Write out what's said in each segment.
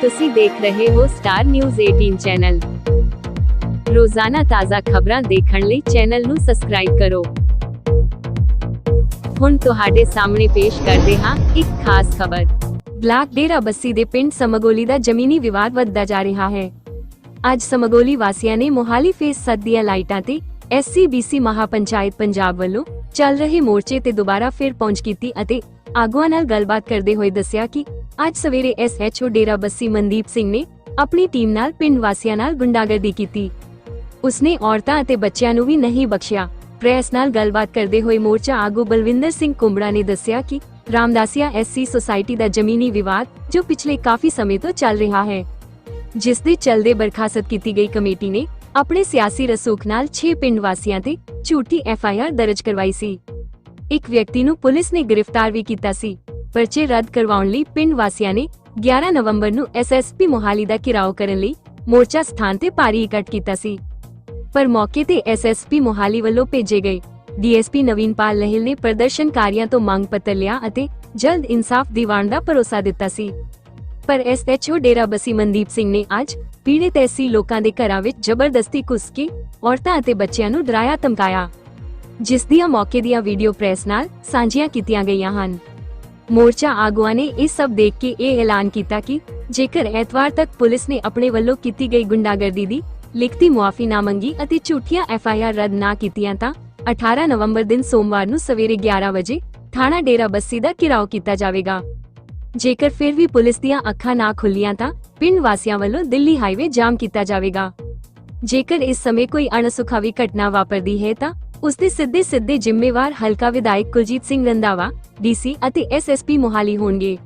ਤੁਸੀਂ ਦੇਖ ਰਹੇ ਹੋ ਸਟਾਰ ਨਿਊਜ਼ 18 ਚੈਨਲ ਰੋਜ਼ਾਨਾ ਤਾਜ਼ਾ ਖਬਰਾਂ ਦੇਖਣ ਲਈ ਚੈਨਲ ਨੂੰ ਸਬਸਕ੍ਰਾਈਬ ਕਰੋ। ਹੁਣ ਤੁਹਾਡੇ ਸਾਹਮਣੇ ਪੇਸ਼ ਕਰਦੇ ਹਾਂ ਇੱਕ ਖਾਸ ਖਬਰ। ਬਲਾਕ ਡੇਰਾ ਬੱਸੀ ਦੇ ਪਿੰਡ ਸਮਗੋਲੀ ਦਾ ਜ਼ਮੀਨੀ ਵਿਵਾਦ ਵੱਧਦਾ ਜਾ ਰਿਹਾ ਹੈ। ਅੱਜ ਸਮਗੋਲੀ ਵਾਸੀਆਂ ਨੇ ਮੋਹਾਲੀ ਫੇਸ 7 ਦੀਆਂ ਲਾਈਟਾਂ ਤੇ ਐਸਸੀਬੀਸੀ ਮਹਾਪੰਚਾਇਤ ਪੰਜਾਬ ਵੱਲੋਂ ਚੱਲ ਰਹੇ ਮੋਰਚੇ ਤੇ ਦੁਬਾਰਾ ਫਿਰ ਪਹੁੰਚ ਕੀਤੀ ਅਤੇ ਆਗੂਆਂ ਨਾਲ ਗੱਲਬਾਤ ਕਰਦੇ ਹੋਏ ਦੱਸਿਆ ਕਿ ਅੱਜ ਸਵੇਰੇ ਐਸਐਚਓ ਡੇਰਾ ਬੱਸੀ ਮਨਦੀਪ ਸਿੰਘ ਨੇ ਆਪਣੀ ਟੀਮ ਨਾਲ ਪਿੰਡ ਵਾਸੀਆਂ ਨਾਲ ਗੁੰਡਾਗਰਦੀ ਕੀਤੀ। ਉਸਨੇ ਔਰਤਾਂ ਅਤੇ ਬੱਚਿਆਂ ਨੂੰ ਵੀ ਨਹੀਂ ਬਖਸ਼ਿਆ। ਪ੍ਰੈਸ ਨਾਲ ਗੱਲਬਾਤ ਕਰਦੇ ਹੋਏ ਮੋਰਚਾ ਆਗੂ ਬਲਵਿੰਦਰ ਸਿੰਘ ਕੁੰਬੜਾ ਨੇ ਦੱਸਿਆ ਕਿ ਰਾਮਦਾਸੀਆ ਐਸਸੀ ਸੁਸਾਇਟੀ ਦਾ ਜ਼ਮੀਨੀ ਵਿਵਾਦ, ਜੋ ਪਿਛਲੇ ਕਾਫੀ ਸਮੇਂ ਤੋਂ ਚੱਲ ਰਿਹਾ ਹੈ, ਜਿਸ ਦੇ ਚਲਦੇ ਬਰਖਾਸਤ ਕੀਤੀ ਗਈ ਕਮੇਟੀ ਨੇ ਆਪਣੇ ਸਿਆਸੀ ਰਸੂਖ ਨਾਲ 6 ਪਿੰਡ ਵਾਸੀਆਂ ਤੇ ਝੂਠੀ ਐਫਆਈਆਰ ਦਰਜ ਕਰਵਾਈ ਸੀ। ਇੱਕ ਵਿਅਕਤੀ ਨੂੰ ਪੁਲਿਸ ਨੇ ਗ੍ਰਿਫਤਾਰ ਵੀ ਕੀਤਾ ਸੀ। ਪਰਚੇ ਰੱਦ ਕਰਵਾਉਣ ਲਈ ਪਿੰਡ ਵਾਸੀਆਂ ਨੇ 11 ਨਵੰਬਰ ਨੂੰ ਐਸਐਸਪੀ ਮੋਹਾਲੀ ਦਾ ਘਿਰਾਓ ਕਰਨ ਲਈ ਮੋਰਚਾ ਸਥਾਨ ਤੇ ਭਾਰੀ ਇਕੱਠ ਕੀਤਾ ਸੀ। ਪਰ ਮੌਕੇ ਤੇ ਐਸਐਸਪੀ ਮੋਹਾਲੀ ਵੱਲੋਂ ਭੇਜੇ ਗਏ। ਡੀਐਸਪੀ ਨਵੀਨਪਾਲ ਲਹਿਲ ਨੇ ਪ੍ਰਦਰਸ਼ਨਕਾਰੀਆਂ ਤੋਂ ਮੰਗ ਪੱਤਰ ਲਿਆ ਅਤੇ ਜਲਦ ਇਨਸਾਫ ਦਿਵਾਉਣ ਦਾ ਭਰੋਸਾ ਦਿੱਤਾ ਸੀ। ਪਰ ਐਸਐਚਓ ਡੇਰਾ ਬਸੀ ਮਨਦੀਪ ਸਿੰਘ ਨੇ ਅੱਜ ਪੀੜਿਤ ਐਸੀ ਲੋਕਾਂ ਦੇ ਘਰਾਂ ਵਿੱਚ ਜ਼ਬਰਦਸਤੀ ਘੁਸ ਕੇ ਔਰਤਾਂ ਅਤੇ ਬੱਚਿਆਂ ਨੂੰ ਡਰਾਇਆ ਧਮਕਾਇਆ। ਜਿਸ ਦੀਆਂ ਮੌਕੇ ਦੀਆਂ ਵੀਡੀਓ ਪ੍ਰੈਸ ਨਾਲ ਸਾਂਝੀਆਂ ਕੀਤੀਆਂ ਗਈਆਂ ਹਨ। ਮੋਰਚਾ ਆਗੂਆਂ ਨੇ ਇਹ ਸਭ ਦੇਖ ਕੇ ਇਹ ਐਲਾਨ ਕੀਤਾ ਕਿ ਜੇਕਰ ਐਤਵਾਰ ਤੱਕ ਪੁਲਿਸ ਨੇ ਆਪਣੇ ਵੱਲੋਂ ਕੀਤੀ ਗਈ ਗੁੰਡਾਗਰਦੀ ਦੀ ਲਿਖਤੀ ਮੁਆਫੀ ਨਾ ਮੰਗੀ ਅਤੇ ਝੂਠੀਆਂ ਐਫਆਈਆਰ ਰੱਦ ਨਾ ਕੀਤੀਆਂ ਤਾਂ 18 ਨਵੰਬਰ ਦਿਨ ਸੋਮਵਾਰ ਨੂੰ ਸਵੇਰੇ 11 ਵਜੇ ਥਾਣਾ ਡੇਰਾ ਬੱਸੀ ਦਾ ਘਿਰਾਓ ਕੀਤਾ ਜਾਵੇਗਾ। ਜੇਕਰ ਫਿਰ ਵੀ ਪੁਲਿਸ ਦੀਆਂ ਅੱਖਾਂ ਨਾ ਖੁੱਲੀਆਂ ਤਾਂ ਪਿੰਡ ਵਾਸੀਆਂ ਵੱਲੋਂ ਦਿੱਲੀ ਹਾਈਵੇ ਜਾਮ ਕੀਤਾ ਜਾਵੇਗਾ। ਜੇਕਰ ਇਸ ਸਮੇਂ ਕੋਈ ਅਣਸੁਖਾਵੀ ਘਟਨਾ ਵਾਪਰਦੀ ਹੈ ਤਾਂ ਉਸ ਦੇ ਸਿੱਧੇ ਸਿੱਧੇ ਜ਼ਿੰਮੇਵਾਰ ਹਲਕਾ ਵਿਧਾਇਕ ਕੁਲਜੀਤ ਸਿੰਘ ਰੰਦਾਵਾ ਡੀਸੀ ਅਤੇ ਐਸਐਸਪੀ ਮੋਹਾਲੀ ਹੋਣਗੇ।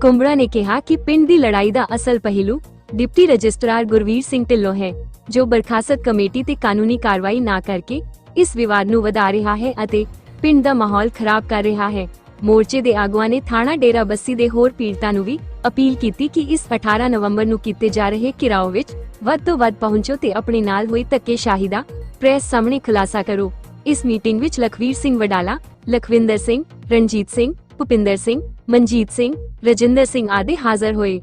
ਕੁੰਬੜਾ ਨੇ ਕਿਹਾ ਕਿ ਪਿੰਡ ਦੀ ਲੜਾਈ ਦਾ ਅਸਲ ਪਹਿਲੂ ਡਿਪਟੀ ਰਜਿਸਟਰਾਰ ਗੁਰਵੀਰ ਸਿੰਘ ਢਿੱਲੋਂ ਹੈ, ਜੋ ਬਰਖਾਸਤ ਕਮੇਟੀ ਤੇ ਕਾਨੂੰਨੀ ਕਾਰਵਾਈ ਨਾ ਕਰਕੇ ਇਸ ਵਿਵਾਦ ਨੂੰ ਵਧਾ ਰਿਹਾ ਹੈ ਅਤੇ ਪਿੰਡ ਦਾ ਮਾਹੌਲ ਖਰਾਬ ਕਰ ਰਿਹਾ ਹੈ। ਮੋਰਚੇ ਦੇ ਆਗੂਆਂ ਨੇ ਥਾਣਾ ਡੇਰਾ ਬੱਸੀ ਦੇ ਹੋਰ ਪੀੜਤਾਂ ਨੂੰ ਵੀ ਅਪੀਲ ਕੀਤੀ ਕਿ ਇਸ 18 ਨਵੰਬਰ ਨੂੰ ਕੀਤੇ ਜਾ ਰਹੇ ਘਿਰਾਓ ਵਿੱਚ ਵੱਧ ਤੋਂ ਵੱਧ ਪਹੁੰਚੋ ਤੇ ਆਪਣੇ ਨਾਲ ਹੋਈ ਧੱਕੇਸ਼ਾਹੀ ਦਾ ਪ੍ਰੈਸ ਸਾਹਮਣੇ ਖੁਲਾਸਾ ਕਰੋ। ਇਸ ਮੀਟਿੰਗ ਵਿੱਚ ਲਖਵੀਰ ਸਿੰਘ ਵਡਾਲਾ, ਲਖਵਿੰਦਰ ਸਿੰਘ, ਰਣਜੀਤ ਸਿੰਘ, ਭੁਪਿੰਦਰ ਸਿੰਘ, ਮਨਜੀਤ ਸਿੰਘ, ਰਜਿੰਦਰ ਸਿੰਘ ਆਦਿ ਹਾਜ਼ਰ ਹੋਏ।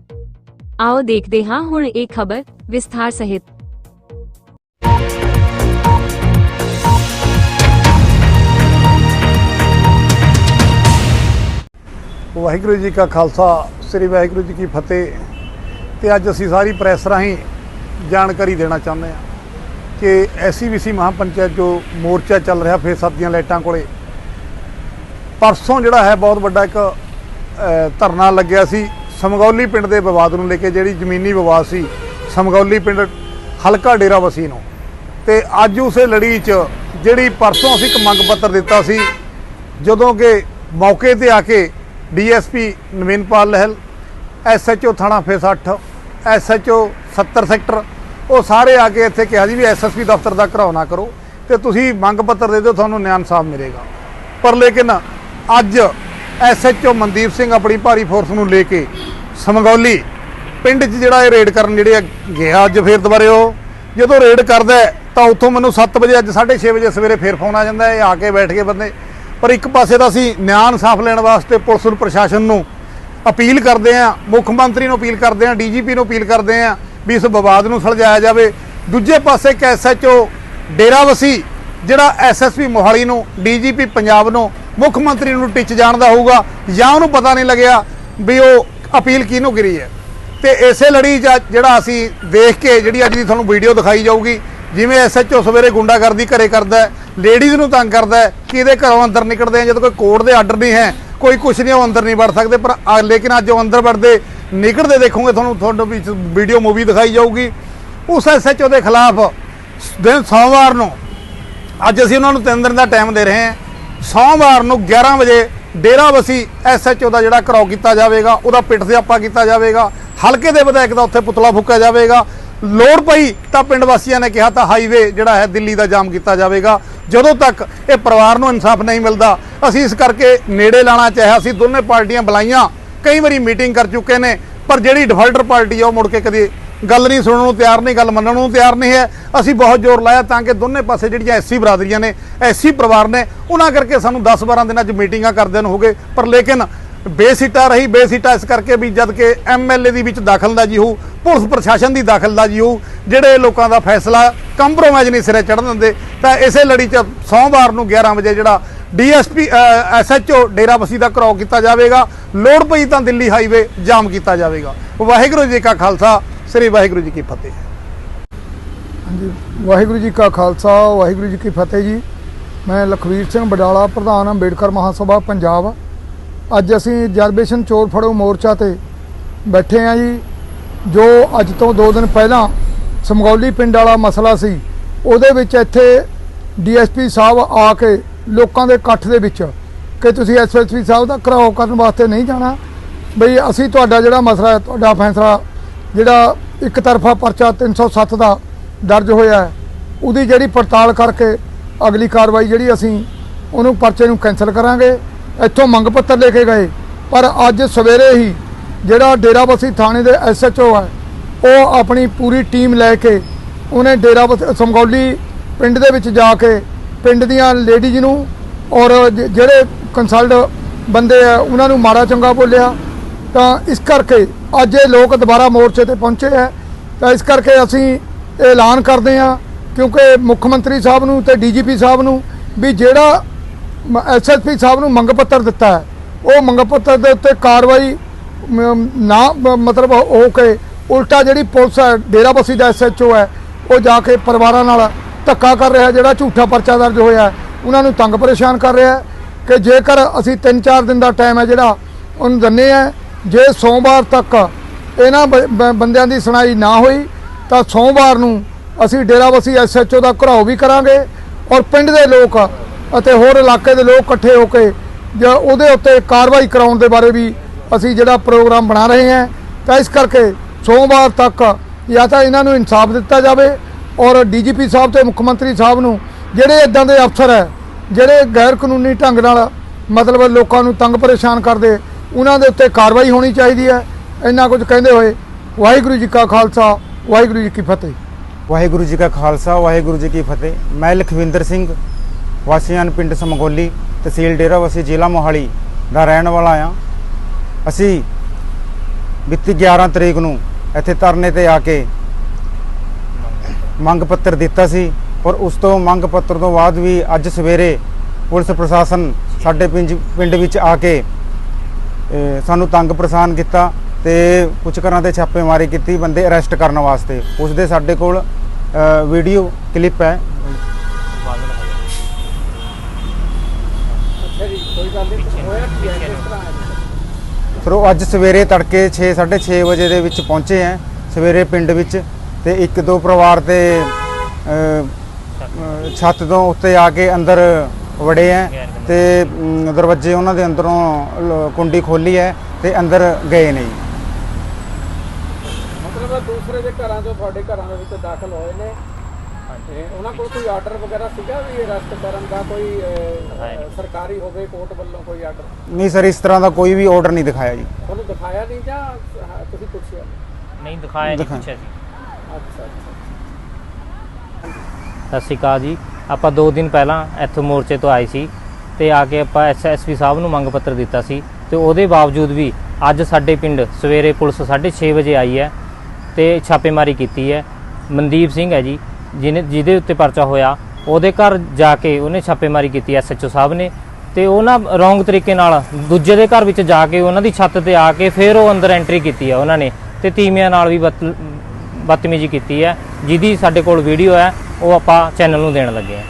ਆਓ ਦੇਖਦੇ ਹਾਂ ਹੁਣ ਇਹ ਖਬਰ ਵਿਸਥਾਰ ਸਹਿਤ। ਵਾਹਿਗੁਰੂ ਜੀ ਕਾ ਖਾਲਸਾ, ਸ੍ਰੀ ਵਾਹਿਗੁਰੂ ਜੀ ਕੀ ਫਤਿਹ। ਤੇ ਅੱਜ ਅਸੀਂ ਸਾਰੀ ਪ੍ਰੈਸ ਰਾਹੀਂ ਜਾਣਕਾਰੀ ਦੇਣਾ ਚਾਹੁੰਦੇ ਹਾਂ। ਕਿ ਐਸਸੀਬੀਸੀ ਮਹਾਪੰਚਾਇਤ ਜੋ ਮੋਰਚਾ ਚੱਲ ਰਿਹਾ ਫੇਰ ਦੀਆਂ ਲਾਈਟਾਂ ਕੋਲੇ, ਪਰਸੋਂ ਜਿਹੜਾ ਹੈ ਬਹੁਤ ਵੱਡਾ ਇੱਕ ਧਰਨਾ ਲੱਗਿਆ ਸੀ, ਸਮਗੌਲੀ ਪਿੰਡ ਦੇ ਵਿਵਾਦ ਨੂੰ ਲੈ ਕੇ ਜਿਹੜੀ ਜ਼ਮੀਨੀ ਵਿਵਾਦ ਸੀ, ਸਮਗੌਲੀ ਪਿੰਡ ਹਲਕਾ ਡੇਰਾ ਵਸੀ ਨੂੰ। ਤੇ ਅੱਜ ਉਸੇ ਲੜੀ 'ਚ ਜਿਹੜੀ ਪਰਸੋਂ ਅਸੀਂ ਇੱਕ ਮੰਗ ਪੱਤਰ ਦਿੱਤਾ ਸੀ, ਜਦੋਂ ਕਿ ਮੌਕੇ ਤੇ ਆ ਕੇ ਡੀਐਸਪੀ ਨਵੀਨਪਾਲ ਲਹਿਲ, ਐਸਐਚਓ ਥਾਣਾ ਫੇਸ 8 ਐਸਐਚਓ 70 ਸੈਕਟਰ ਉਹ ਸਾਰੇ ਆ ਕੇ ਇੱਥੇ ਕਿਹਾ ਜੀ ਵੀ ਐਸਐਸਪੀ ਦਫ਼ਤਰ ਦਾ ਘਰਾਓ ਨਾ ਕਰੋ ਤੇ ਤੁਸੀਂ ਮੰਗ ਪੱਤਰ ਦੇ ਦਿਓ, ਤੁਹਾਨੂੰ ਨਿਆਂ ਇਨਸਾਫ ਮਿਲੇਗਾ। ਪਰ ਲੇਕਿਨ ਅੱਜ ਐਸਐਚਓ ਮਨਦੀਪ ਸਿੰਘ ਆਪਣੀ ਭਾਰੀ ਫੋਰਸ ਨੂੰ ਲੈ ਕੇ ਸਮਗੌਲੀ ਪਿੰਡ 'ਚ ਜਿਹੜਾ ਇਹ ਰੇਡ ਕਰਨ ਜਿਹੜੇ ਗਿਆ, ਅੱਜ ਫੇਰ ਦੁਬਾਰੇ ਉਹ ਜਦੋਂ ਰੇਡ ਕਰਦਾ ਤਾਂ ਉੱਥੋਂ ਮੈਨੂੰ 7 ਵਜੇ, ਅੱਜ 6:30 ਵਜੇ ਸਵੇਰੇ ਫੇਰ ਫੋਨ ਆ ਜਾਂਦਾ ਇਹ ਆ ਕੇ ਬੈਠ ਗਏ ਬੰਦੇ। ਪਰ ਇੱਕ ਪਾਸੇ ਤਾਂ ਅਸੀਂ ਨਿਆਂ ਇਨਸਾਫ ਲੈਣ ਵਾਸਤੇ ਪੁਲਿਸ ਨੂੰ, ਪ੍ਰਸ਼ਾਸਨ ਨੂੰ ਅਪੀਲ ਕਰਦੇ ਆ ਮੁੱਖ ਮੰਤਰੀ ਨੂੰ ਅਪੀਲ ਕਰਦੇ ਆ ਡੀਜੀਪੀ ਨੂੰ ਅਪੀਲ ਕਰਦੇ ਆ ਵੀ ਇਸ ਵਿਵਾਦ ਨੂੰ ਸੁਲਝਾਇਆ ਜਾਵੇ। ਦੂਜੇ ਪਾਸੇ ਇੱਕ ਐਸਐਚਓ ਡੇਰਾਵਸੀ, ਜਿਹੜਾ ਐਸਐਸਪੀ ਮੋਹਾਲੀ ਨੂੰ ਡੀਜੀਪੀ ਪੰਜਾਬ ਨੂੰ, ਮੁੱਖ ਮੰਤਰੀ ਨੂੰ ਟਿੱਚ ਜਾਣਦਾ ਹੋਊਗਾ, ਜਾਂ ਉਹਨੂੰ ਪਤਾ ਨਹੀਂ ਲੱਗਿਆ ਵੀ ਉਹ ਅਪੀਲ ਕਿਹਨੂੰ ਕਰੀ ਹੈ। ਤੇ ਇਸੇ ਲੜੀ 'ਚ ਜਿਹੜਾ ਅਸੀਂ ਦੇਖ ਕੇ, ਜਿਹੜੀ ਅੱਜ ਦੀ ਤੁਹਾਨੂੰ ਵੀਡੀਓ ਦਿਖਾਈ ਜਾਊਗੀ, ਜਿਵੇਂ ਐਸਐਚਓ ਸਵੇਰੇ ਗੁੰਡਾਗਰਦੀ ਘਰੇ ਕਰਦਾ ਲੇਡੀਜ਼ ਨੂੰ ਤੰਗ ਕਰਦਾ ਹੈ, ਕਿ ਇਹਦੇ ਘਰੋਂ ਅੰਦਰ ਨਿਕਲਦੇ ਆ ਜਦੋਂ ਕੋਈ ਕੋਰਟ ਦੇ ਆਰਡਰ ਨਹੀਂ ਹੈ, ਕੋਈ ਕੁਝ ਨਹੀਂ, ਉਹ ਅੰਦਰ ਨਹੀਂ ਵੜ ਸਕਦੇ, ਪਰ ਲੇਕਿਨ ਅੱਜ ਉਹ ਅੰਦਰ ਵੜਦੇ ਨਿਕਲਦੇ ਦੇਖੋਗੇ ਤੁਹਾਨੂੰ ਤੁਹਾਨੂੰ ਵੀ ਵੀਡੀਓ ਮੂਵੀ ਦਿਖਾਈ ਜਾਊਗੀ। ਉਸ ਐਸਐਚਓ ਦੇ ਖਿਲਾਫ ਦਿਨ ਸੋਮਵਾਰ ਨੂੰ, ਅੱਜ ਅਸੀਂ ਉਹਨਾਂ ਨੂੰ ਤਿੰਨ ਦਿਨ ਦਾ ਟਾਈਮ ਦੇ ਰਹੇ ਹਾਂ, ਸੋਮਵਾਰ ਨੂੰ 11 ਵਜੇ ਡੇਰਾ ਵਸੀ ਐਸਐਚਓ ਦਾ ਜਿਹੜਾ ਘਰਾਓ ਕੀਤਾ ਜਾਵੇਗਾ, ਉਹਦਾ ਪਿੱਠ ਸਿਆਪਾ ਕੀਤਾ ਜਾਵੇਗਾ, ਹਲਕੇ ਦੇ ਵਿਧਾਇਕ ਦਾ ਉੱਥੇ ਪੁਤਲਾ ਫੂਕਿਆ ਜਾਵੇਗਾ। ਲੋੜ ਪਈ ਤਾਂ ਪਿੰਡ ਵਾਸੀਆਂ ਨੇ ਕਿਹਾ ਤਾਂ ਹਾਈਵੇ ਜਿਹੜਾ ਹੈ ਦਿੱਲੀ ਦਾ ਜਾਮ ਕੀਤਾ ਜਾਵੇਗਾ। ਜਦੋਂ ਤੱਕ ਇਹ ਪਰਿਵਾਰ ਨੂੰ ਇਨਸਾਫ ਨਹੀਂ ਮਿਲਦਾ, ਅਸੀਂ ਇਸ ਕਰਕੇ ਨੇੜੇ ਲਾਣਾ ਚਾਹਿਆ ਸੀ ਦੋਨੇ ਪਾਰਟੀਆਂ ਬੁਲਾਈਆਂ। ਕਈ ਵਾਰੀ ਮੀਟਿੰਗ ਕਰ ਚੁੱਕੇ ਨੇ, ਪਰ ਜਿਹੜੀ ਡਿਫਾਲਟਰ ਪਾਰਟੀ ਆ ਉਹ ਮੁੜ ਕੇ ਕਦੇ ਗੱਲ ਨਹੀਂ ਸੁਣਨ ਨੂੰ ਤਿਆਰ ਨਹੀਂ, ਗੱਲ ਮੰਨਣ ਨੂੰ ਤਿਆਰ ਨਹੀਂ ਹੈ। ਅਸੀਂ ਬਹੁਤ ਜ਼ੋਰ ਲਾਇਆ ਤਾਂ ਕਿ ਦੋਨੇ ਪਾਸੇ ਜਿਹੜੀਆਂ ਐਸਸੀ ਬਰਾਦਰੀਆਂ ਨੇ ਐਸਸੀ ਪਰਿਵਾਰ ਨੇ, ਉਹਨਾਂ ਕਰਕੇ ਸਾਨੂੰ 10-12 ਦਿਨਾਂ 'ਚ ਮੀਟਿੰਗਾਂ ਕਰਦੇ ਨੂੰ ਹੋ ਗਏ। ਪਰ ਲੇਕਿਨ ਬੇਸਿੱਟਾ ਰਹੀ, ਬੇਸਿੱਟਾ ਇਸ ਕਰਕੇ ਵੀ ਜਦ ਕਿ ਐਮਐਲਏ ਦੀ ਵਿੱਚ ਦਾਖਲਦਾਜ਼ੀ ਹੋਊ, ਪੁਲਿਸ ਪ੍ਰਸ਼ਾਸਨ ਦੀ ਦਾਖਲਦਾਜ਼ੀ ਹੋਊ, ਜਿਹੜੇ ਲੋਕਾਂ ਦਾ ਫੈਸਲਾ ਕੰਪਰੋਮਾਈਜ਼ ਨਹੀਂ ਸਿਰੇ ਚੜਨ ਦਿੰਦੇ, ਤਾਂ ਇਸੇ ਲੜੀ 'ਚ ਸੋਮਵਾਰ ਨੂੰ 11 ਵਜੇ ਜਿਹੜਾ ਡੀਐਸਪੀ ਐਸਐਚਓ ਡੇਰਾਬੱਸੀ ਦਾ ਘਰਾਓ ਕੀਤਾ ਜਾਵੇਗਾ। ਲੋੜ ਪਈ ਤਾਂ ਦਿੱਲੀ ਹਾਈਵੇ ਜਾਮ ਕੀਤਾ ਜਾਵੇਗਾ। ਵਾਹਿਗੁਰੂ ਜੀ ਕਾ ਖਾਲਸਾ, ਸ੍ਰੀ ਵਾਹਿਗੁਰੂ ਜੀ ਕੀ ਫਤਿਹ। ਹਾਂਜੀ, ਵਾਹਿਗੁਰੂ ਜੀ ਕਾ ਖਾਲਸਾ, ਵਾਹਿਗੁਰੂ ਜੀ ਕੀ ਫਤਿਹ ਜੀ। ਮੈਂ ਲਖਵੀਰ ਸਿੰਘ ਬਡਾਲਾ, ਪ੍ਰਧਾਨ ਅੰਬੇਡਕਰ ਮਹਾਸਭਾ, ਪੰਜਾਬ। ਅੱਜ ਅਸੀਂ ਰਿਜ਼ਰਵੇਸ਼ਨ ਚੋਰ ਫੜੋ ਮੋਰਚਾ ਤੇ ਬੈਠੇ ਆ ਜੀ। ਜੋ ਅੱਜ ਤੋਂ 2 ਦਿਨ ਪਹਿਲਾਂ ਸਮਗੌਲੀ ਪਿੰਡ ਵਾਲਾ ਮਸਲਾ ਸੀ, ਉਹਦੇ ਵਿੱਚ ਇੱਥੇ ਡੀਐਸਪੀ ਸਾਹਿਬ ਆ ਕੇ ਲੋਕਾਂ ਦੇ ਇਕੱਠ ਦੇ ਵਿੱਚ ਕਿ ਤੁਸੀਂ ਐਸਐਸਪੀ ਸਾਹਿਬ ਦਾ ਘਰਾਓ ਕਰਨ ਵਾਸਤੇ ਨਹੀਂ ਜਾਣਾ। ਬਈ ਅਸੀਂ ਤੁਹਾਡਾ ਜਿਹੜਾ ਮਸਲਾ ਹੈ, ਤੁਹਾਡਾ ਫੈਸਲਾ, ਜਿਹੜਾ ਇੱਕ ਤਰਫਾ ਪਰਚਾ 307 ਦਾ ਦਰਜ ਹੋਇਆ ਹੈ, ਉਹਦੀ ਜਿਹੜੀ ਪੜਤਾਲ ਕਰਕੇ ਅਗਲੀ ਕਾਰਵਾਈ ਜਿਹੜੀ ਅਸੀਂ ਉਹਨੂੰ ਪਰਚੇ ਨੂੰ ਕੈਨਸਲ ਕਰਾਂਗੇ। ਇੱਥੋਂ ਮੰਗ ਪੱਤਰ ਲੈ ਕੇ ਗਏ, ਪਰ ਅੱਜ ਸਵੇਰੇ ਹੀ ਜਿਹੜਾ ਡੇਰਾਬੱਸੀ ਥਾਣੇ ਦੇ ਐਸਐਚਓ ਹੈ, ਉਹ ਆਪਣੀ ਪੂਰੀ ਟੀਮ ਲੈ ਕੇ ਉਹਨੇ ਡੇਰਾਬਸੀ ਸਮਗੌਲੀ ਪਿੰਡ ਦੇ ਵਿੱਚ ਜਾ ਕੇ ਪਿੰਡ ਦੀਆਂ ਲੇਡੀਜ਼ ਨੂੰ ਔਰ ਜ- ਜਿਹੜੇ ਕੰਸਲਟ ਬੰਦੇ ਆ, ਉਹਨਾਂ ਨੂੰ ਮਾੜਾ ਚੰਗਾ ਬੋਲਿਆ, ਤਾਂ ਇਸ ਕਰਕੇ ਅੱਜ ਇਹ ਲੋਕ ਦੁਬਾਰਾ ਮੋਰਚੇ ਤੇ ਪਹੁੰਚੇ ਹੈ ਤਾਂ ਇਸ ਕਰਕੇ ਅਸੀਂ ਇਹ ਐਲਾਨ ਕਰਦੇ ਹਾਂ, ਕਿਉਂਕਿ ਮੁੱਖ ਮੰਤਰੀ ਸਾਹਿਬ ਨੂੰ ਤੇ ਡੀਜੀਪੀ ਸਾਹਿਬ ਨੂੰ ਵੀ ਜਿਹੜਾ ਐਸਐਸਪੀ ਸਾਹਿਬ ਨੂੰ ਮੰਗ ਪੱਤਰ ਦਿੱਤਾ ਹੈ, ਉਹ ਮੰਗ ਪੱਤਰ ਦੇ ਉੱਤੇ ਕਾਰਵਾਈ ਨਾ ਮਤਲਬ ਹੋ ਕੇ ਉਲਟਾ ਜਿਹੜੀ ਪੁਲਿਸ ਹੈ, ਡੇਰਾਬੱਸੀ ਦਾ ਐਸਐਚਓ ਹੈ, ਉਹ ਜਾ ਕੇ ਪਰਿਵਾਰਾਂ ਨਾਲ ਧੱਕਾ ਕਰ ਰਿਹਾ ਜਿਹੜਾ ਝੂਠਾ ਪਰਚਾ ਦਰਜ ਹੋਇਆ ਉਹਨਾਂ ਨੂੰ ਤੰਗ ਪਰੇਸ਼ਾਨ ਕਰ ਰਿਹਾ ਕਿ ਜੇਕਰ ਅਸੀਂ 3-4 ਦਿਨ ਦਾ ਟਾਈਮ ਹੈ ਜਿਹੜਾ, ਉਹਨੂੰ ਦਿੰਨੇ ਆ ਜੇ ਸੋਮਵਾਰ ਤੱਕ ਇਹਨਾਂ ਬ- ਬੰਦਿਆਂ ਦੀ ਸੁਣਾਈ ਨਾ ਹੋਈ, ਤਾਂ ਸੋਮਵਾਰ ਨੂੰ ਅਸੀਂ ਡੇਰਾਬੱਸੀ ਐਸਐਚਓ ਦਾ ਘਰਾਓ ਵੀ ਕਰਾਂਗੇ ਔਰ ਪਿੰਡ ਦੇ ਲੋਕ ਅਤੇ ਹੋਰ ਇਲਾਕੇ ਦੇ ਲੋਕ ਇਕੱਠੇ ਹੋ ਕੇ ਜਾਂ ਉਹਦੇ ਉੱਤੇ ਕਾਰਵਾਈ ਕਰਾਉਣ ਦੇ ਬਾਰੇ ਵੀ ਅਸੀਂ ਜਿਹੜਾ ਪ੍ਰੋਗਰਾਮ ਬਣਾ ਰਹੇ ਹਾਂ। ਤਾਂ ਇਸ ਕਰਕੇ ਸੋਮਵਾਰ ਤੱਕ ਜਾਂ ਤਾਂ ਇਹਨਾਂ ਨੂੰ ਇਨਸਾਫ ਦਿੱਤਾ ਜਾਵੇ ਔਰ ਡੀਜੀਪੀ ਸਾਹਿਬ ਤੇ ਮੁੱਖ ਮੰਤਰੀ ਸਾਹਿਬ ਨੂੰ ਜਿਹੜੇ ਇਦਾਂ ਦੇ ਅਫਸਰ ਹੈ, ਜਿਹੜੇ ਗੈਰ ਕਾਨੂੰਨੀ ਢੰਗ ਨਾਲ ਮਤਲਬ ਲੋਕਾਂ ਨੂੰ ਤੰਗ ਪਰੇਸ਼ਾਨ ਕਰਦੇ, ਉਹਨਾਂ ਦੇ ਉੱਤੇ ਕਾਰਵਾਈ ਹੋਣੀ ਚਾਹੀਦੀ ਹੈ। ਇੰਨਾ ਕੁਝ ਕਹਿੰਦੇ ਹੋਏ, ਵਾਹਿਗੁਰੂ ਜੀ ਕਾ ਖਾਲਸਾ, ਵਾਹਿਗੁਰੂ ਜੀ ਕੀ ਫਤਿਹ। ਵਾਹਿਗੁਰੂ ਜੀ ਕਾ ਖਾਲਸਾ, ਵਾਹਿਗੁਰੂ ਜੀ ਕੀ ਫਤਿਹ। ਮੈਂ ਲਖਵਿੰਦਰ ਸਿੰਘ ਵਾਸੀਆਂ ਪਿੰਡ ਸਮਗੋਲੀ, ਤਹਿਸੀਲ ਡੇਰਾ ਡੇਰਾਬੱਸੀ ਜ਼ਿਲ੍ਹਾ ਮੋਹਾਲੀ ਦਾ ਰਹਿਣ ਵਾਲਾ ਆ ਅਸੀਂ ਬੀਤੀ 11 ਤਰੀਕ ਨੂੰ ਇੱਥੇ ਧਰਨੇ ਤੇ ਆ ਕੇ ਮੰਗ ਪੱਤਰ ਦਿੱਤਾ ਸੀ ਔਰ ਉਸ ਤੋਂ ਮੰਗ ਪੱਤਰ ਤੋਂ ਬਾਅਦ ਵੀ ਅੱਜ ਸਵੇਰੇ ਪੁਲਿਸ ਪ੍ਰਸ਼ਾਸਨ ਸਾਡੇ ਪਿੰਜ ਪਿੰਡ ਵਿੱਚ ਆ ਕੇ ਸਾਨੂੰ ਤੰਗ ਪ੍ਰਸਾਨ ਕੀਤਾ ਤੇ ਕੁਝ ਘਰਾਂ ਤੇ ਛਾਪੇਮਾਰੀ ਕੀਤੀ, ਬੰਦੇ ਅਰੈਸਟ ਕਰਨ ਵਾਸਤੇ। ਉਸ ਦੇ ਸਾਡੇ ਕੋਲ ਵੀਡੀਓ ਕਲਿੱਪ ਹੈ। ਫਿਰ ਉਹ ਅੱਜ ਸਵੇਰੇ ਤੜਕੇ 6 6:30 ਵਜੇ ਦੇ ਵਿੱਚ ਪਹੁੰਚੇ ਹੈ। ਸਵੇਰੇ ਪਿੰਡ ਵਿੱਚ ਤੇ ਇੱਕ ਦੋ ਪਰਿਵਾਰ ਅਹ, ਛੱਤ ਤੋਂ ਉੱਤੇ ਆ ਕੇ ਅੰਦਰ ਵੜੇ ਹੈ ਤੇ ਦਰਵਾਜ਼ੇ ਉਹਨਾਂ ਦੇ ਅੰਦਰੋਂ ਕੁੰਡੀ ਖੋਲੀ ਹੈ ਤੇ ਅੰਦਰ ਗਏ ਨਹੀਂ ਮਤਲਬ ਦੂਸਰੇ ਦੇ ਘਰਾਂ ਤੋਂ ਤੁਹਾਡੇ ਘਰਾਂ ਦੇ ਵਿੱਚ ਦਾਖਲ ਹੋਏ ਨੇ। ਉਹਨਾਂ ਕੋਲ ਕੋਈ ਆਰਡਰ ਵਗੈਰਾ ਸੀਗਾ ਵੀ ਅਰੈਸਟ ਕਰਨ ਦਾ ਕੋਈ ਸਰਕਾਰੀ ਹੋਵੇ ਕੋਰਟ ਵੱਲੋਂ ਕੋਈ ਆਰਡਰ? ਨਹੀਂ ਸਰ ਇਸ ਤਰ੍ਹਾਂ ਦਾ ਕੋਈ ਵੀ ਆਰਡਰ ਨਹੀਂ ਦਿਖਾਇਆ ਜੀ। ਤੁਹਾਨੂੰ ਦਿਖਾਇਆ ਨਹੀਂ ਜਾਂ ਤੁਸੀਂ ਪੁੱਛਿਆ? ਨਹੀਂ ਦਿਖਾਇਆ ਨਹੀਂ। ਪੁੱਛਿਆ ਸੀ। ਸਤਿ ਸ਼੍ਰੀ ਅਕਾਲ ਜੀ। ਆਪਾਂ 2 ਦਿਨ ਪਹਿਲਾਂ ਇੱਥੋਂ ਮੋਰਚੇ ਤੋਂ ਆਏ ਸੀ ਤੇ ਆ ਕੇ ਆਪਾਂ ਐਸਐਸਪੀ ਸਾਹਿਬ ਨੂੰ ਮੰਗ ਪੱਤਰ ਦਿੱਤਾ ਸੀ ਤੇ ਉਹਦੇ ਬਾਵਜੂਦ ਵੀ ਅੱਜ ਸਾਡੇ ਪਿੰਡ ਸਵੇਰੇ ਪੁਲਿਸ 6:30 ਵਜੇ ਆਈ ਹੈ ਤੇ ਛਾਪੇਮਾਰੀ ਕੀਤੀ ਹੈ। ਮਨਦੀਪ ਸਿੰਘ ਹੈ ਜੀ ਜਿਹਨੇ ਜਿਹਦੇ ਉੱਤੇ ਪਰਚਾ ਹੋਇਆ, ਉਹਦੇ ਘਰ ਜਾ ਕੇ ਉਹਨੇ ਛਾਪੇਮਾਰੀ ਕੀਤੀ ਐਸਐਚਓ ਸਾਹਿਬ ਨੇ ਤੇ ਉਹ ਨਾ ਰੋਂਗ ਤਰੀਕੇ ਨਾਲ ਦੂਜੇ ਦੇ ਘਰ ਵਿੱਚ ਜਾ ਕੇ ਉਹਨਾਂ ਦੀ ਛੱਤ ਤੇ ਆ ਕੇ ਫਿਰ ਉਹ ਅੰਦਰ ਐਂਟਰੀ ਕੀਤੀ ਹੈ ਉਹਨਾਂ ਨੇ ਤੇ ਤੀਵੀਆਂ ਨਾਲ ਵੀ ਬਤ- ਬਦਤਮੀਜ਼ੀ ਕੀਤੀ ਹੈ। ਜਿਹਦੀ ਸਾਡੇ ਕੋਲ ਵੀਡੀਓ ਹੈ, ਉਹ ਆਪਾਂ ਚੈਨਲ ਨੂੰ ਦੇਣ ਲੱਗੇ ਹਾਂ।